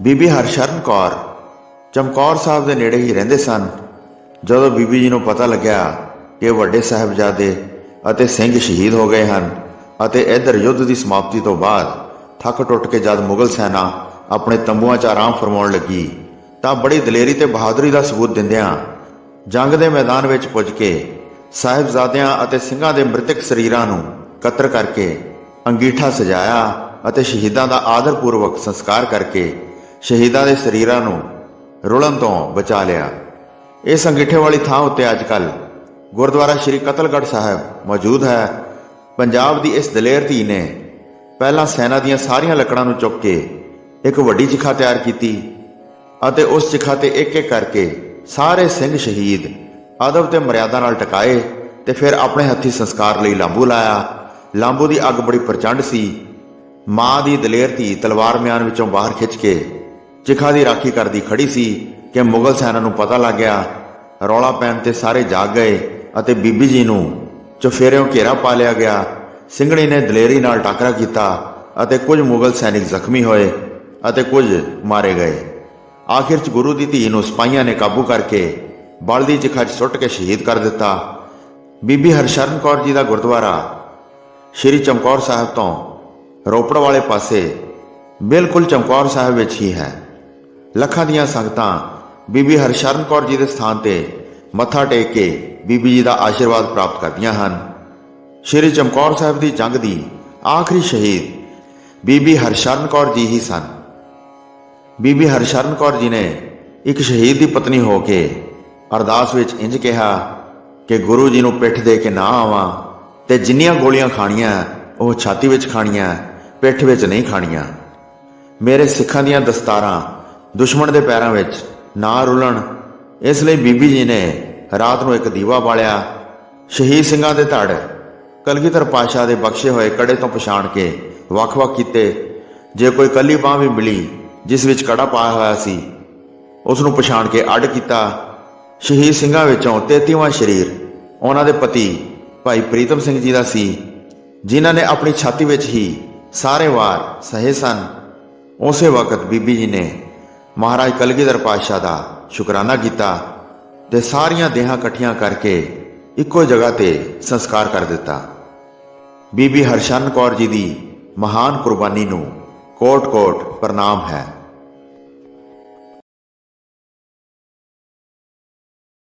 ਬੀਬੀ ਹਰਸ਼ਰਨ ਕੌਰ। ਚਮਕੌਰ ਸਾਹਿਬ ਦੇ ਨੇੜੇ ਹੀ ਰਹਿੰਦੇ ਸਨ। ਜਦੋਂ ਬੀਬੀ ਜੀ ਨੂੰ ਪਤਾ ਲੱਗਿਆ ਕਿ ਵੱਡੇ ਸਾਹਿਬਜ਼ਾਦੇ ਅਤੇ ਸਿੰਘ ਸ਼ਹੀਦ ਹੋ ਗਏ ਹਨ ਅਤੇ ਇਧਰ ਯੁੱਧ ਦੀ ਸਮਾਪਤੀ ਤੋਂ ਬਾਅਦ ਥੱਕ ਟੁੱਟ ਕੇ ਜਦ ਮੁਗਲ ਸੈਨਾ ਆਪਣੇ ਤੰਬੂਆਂ 'ਚ ਆਰਾਮ ਫਰਮਾਉਣ ਲੱਗੀ, ਤਾਂ ਬੜੀ ਦਲੇਰੀ ਤੇ ਬਹਾਦਰੀ ਦਾ ਸਬੂਤ ਦਿੰਦਿਆਂ ਜੰਗ ਦੇ ਮੈਦਾਨ ਵਿੱਚ ਪੁੱਜ ਕੇ ਸਾਹਿਬਜ਼ਾਦਿਆਂ ਅਤੇ ਸਿੰਘਾਂ ਦੇ ਮ੍ਰਿਤਕ ਸਰੀਰਾਂ ਨੂੰ ਕਤਰ ਕਰਕੇ ਅੰਗੀਠਾ ਸਜਾਇਆ ਅਤੇ ਸ਼ਹੀਦਾਂ ਦਾ ਆਦਰਪੂਰਵਕ ਸੰਸਕਾਰ ਕਰਕੇ ਸ਼ਹੀਦਾਂ ਦੇ ਸਰੀਰਾਂ ਨੂੰ ਰੁਲਣ ਤੋਂ ਬਚਾ ਲਿਆ। ਇਹ ਅੰਗੀਠੇ ਵਾਲੀ ਥਾਂ ਉੱਤੇ ਅੱਜ ਅੱਜਕੱਲ ਗੁਰਦੁਆਰਾ ਸ਼੍ਰੀ ਕਤਲਗੜ੍ਹ ਸਾਹਿਬ ਮੌਜੂਦ ਹੈ। ਪੰਜਾਬ ਦੀ ਇਸ ਦਲੇਰ ਧੀ ਨੇ ਪਹਿਲਾਂ ਸੈਨਾ ਦੀਆਂ ਸਾਰੀਆਂ ਲੱਕੜਾਂ ਨੂੰ ਚੁੱਕ ਕੇ ਇੱਕ ਵੱਡੀ ਚਿਖਾ ਤਿਆਰ ਕੀਤੀ ਅਤੇ ਉਸ ਚਿਖਾ ਤੇ ਇੱਕ ਇੱਕ ਕਰਕੇ ਸਾਰੇ ਸਿੰਘ ਸ਼ਹੀਦ ਅਦਬ ਤੇ ਮਰਿਆਦਾ ਨਾਲ ਟਿਕਾਏ ਤੇ ਫਿਰ ਆਪਣੇ ਹੱਥੀ ਸੰਸਕਾਰ ਲਈ ਲਾਂਬੂ ਲਾਇਆ। ਲਾਂਬੂ ਦੀ ਅੱਗ ਬੜੀ ਪ੍ਰਚੰਡ ਸੀ। ਮਾਂ ਦੀ ਦਲੇਰ ਧੀ ਤਲਵਾਰ ਮਿਆਨ ਵਿੱਚੋਂ ਬਾਹਰ ਖਿੱਚ ਕੇ ਚਿਖਾ ਦੀ ਰਾਖੀ ਕਰਦੀ ਖੜੀ ਸੀ ਕਿ ਮੁਗਲ ਸੈਨਾ ਨੂੰ ਪਤਾ ਲੱਗ ਗਿਆ। ਰੌਲਾ ਪੈਣ ਤੇ ਸਾਰੇ ਜਾਗ ਗਏ ਅਤੇ ਬੀਬੀ ਜੀ ਨੂੰ ਚੁਫੇਰਿਓਂ ਘੇਰਾ ਪਾ ਲਿਆ ਗਿਆ। ਸਿੰਘਣੀ ਨੇ ਦਲੇਰੀ ਨਾਲ ਟਾਕਰਾ ਕੀਤਾ ਅਤੇ ਕੁਝ ਮੁਗਲ ਸੈਨਿਕ ਜ਼ਖਮੀ ਹੋਏ ਅਤੇ ਕੁਝ ਮਾਰੇ ਗਏ। ਆਖਿਰ ਚ ਗੁਰੂ ਦੀ ਧੀ ਨੂੰ ਸਿਪਾਹੀਆਂ ਨੇ ਕਾਬੂ ਕਰਕੇ ਬਲਦੀ ਚਿਖਾ 'ਚ ਸੁੱਟ ਕੇ ਸ਼ਹੀਦ ਕਰ ਦਿੱਤਾ। ਬੀਬੀ ਹਰਸ਼ਰਨ ਕੌਰ ਜੀ ਦਾ ਗੁਰਦੁਆਰਾ ਸ਼੍ਰੀ ਚਮਕੌਰ ਸਾਹਿਬ ਤੋਂ ਰੋਪੜ ਵਾਲੇ ਪਾਸੇ ਬਿਲਕੁਲ ਚਮਕੌਰ ਸਾਹਿਬ ਵਿੱਚ ਹੀ ਹੈ। ਲੱਖਾਂ ਦੀਆਂ ਸੰਗਤਾਂ ਬੀਬੀ ਹਰਸ਼ਰਨ ਕੌਰ ਜੀ ਦੇ ਸਥਾਨ ਤੇ ਮੱਥਾ ਟੇਕ ਕੇ ਬੀਬੀ ਜੀ ਦਾ ਆਸ਼ੀਰਵਾਦ ਪ੍ਰਾਪਤ ਕਰਦੀਆਂ ਹਨ। ਸ਼੍ਰੀ ਚਮਕੌਰ ਸਾਹਿਬ ਦੀ ਜੰਗ ਦੀ ਆਖਰੀ ਸ਼ਹੀਦ ਬੀਬੀ ਹਰਸ਼ਰਨ ਕੌਰ ਜੀ ਹੀ ਸਨ। ਬੀਬੀ ਹਰਸ਼ਰਨ ਕੌਰ ਜੀ ਨੇ ਇੱਕ ਸ਼ਹੀਦ ਦੀ ਪਤਨੀ ਹੋ ਕੇ ਅਰਦਾਸ ਵਿੱਚ ਇੰਜ ਕਿਹਾ ਕਿ ਗੁਰੂ ਜੀ ਨੂੰ ਪਿੱਠ ਦੇ ਕੇ ਨਾ ਆਵਾਂ ਤੇ ਜਿੰਨੀਆਂ ਗੋਲੀਆਂ ਖਾਣੀਆਂ, ਉਹ ਛਾਤੀ ਵਿੱਚ ਖਾਣੀਆਂ, ਪਿੱਠ ਵਿੱਚ ਨਹੀਂ ਖਾਣੀਆਂ। ਮੇਰੇ ਸਿੱਖਾਂ ਦੀਆਂ ਦਸਤਾਰਾਂ ਦੁਸ਼ਮਣ ਦੇ ਪੈਰਾਂ ਵਿੱਚ ਨਾ ਰੁਲਣ। ਇਸ ਲਈ ਬੀਬੀ ਜੀ ਨੇ ਰਾਤ ਨੂੰ ਇੱਕ ਦੀਵਾ ਬਾਲਿਆ। ਸ਼ਹੀਦ ਸਿੰਘਾਂ ਦੇ ਧੜ, ਕਲਗੀਧਰ ਪਾਸ਼ਾ ਦੇ ਬਖਸ਼ੇ ਹੋਏ ਕੜੇ ਤੋਂ ਪਛਾਣ ਕੇ ਵੱਖ-ਵੱਖ ਕੀਤੇ। ਜੇ ਕੋਈ ਕੱਲੀ ਬਾਹ ਵੀ ਮਿਲੀ, ਜਿਸ ਵਿੱਚ ਕੜਾ ਪਾਇਆ ਹੋਇਆ ਸੀ, ਉਸ ਨੂੰ ਪਛਾਣ ਕੇ ਅੱਡ ਕੀਤਾ। ਸ਼ਹੀਦ ਸਿੰਘਾਂ ਵਿੱਚੋਂ 33ਵਾਂ ਸ਼ਰੀਰ ਉਹਨਾਂ ਦੇ ਪਤੀ ਭਾਈ ਪ੍ਰੀਤਮ ਸਿੰਘ ਜੀ ਦਾ ਸੀ, ਜਿਨ੍ਹਾਂ ਨੇ ਆਪਣੀ ਛਾਤੀ ਵਿੱਚ ਹੀ ਸਾਰੇ ਵਾਰ ਸਹੇ ਸਨ। ਉਸੇ ਵਕਤ ਬੀਬੀ ਜੀ ਨੇ ਮਹਾਰਾਜ ਕਲਗੀਧਰ ਪਾਤਸ਼ਾਹ ਦਾ ਸ਼ੁਕਰਾਨਾ ਕੀਤਾ ਤੇ ਸਾਰੀਆਂ ਦੇਹਾਂ ਇਕੱਠੀਆਂ ਕਰਕੇ ਇੱਕੋ ਜਗ੍ਹਾ ਤੇ ਸੰਸਕਾਰ ਕਰ ਦਿੱਤਾ। ਬੀਬੀ ਹਰਸ਼ਨ ਕੌਰ ਜੀ ਦੀ ਮਹਾਨ ਕੁਰਬਾਨੀ ਨੂੰ ਕੋਟ-ਕੋਟ ਪ੍ਰਣਾਮ ਹੈ।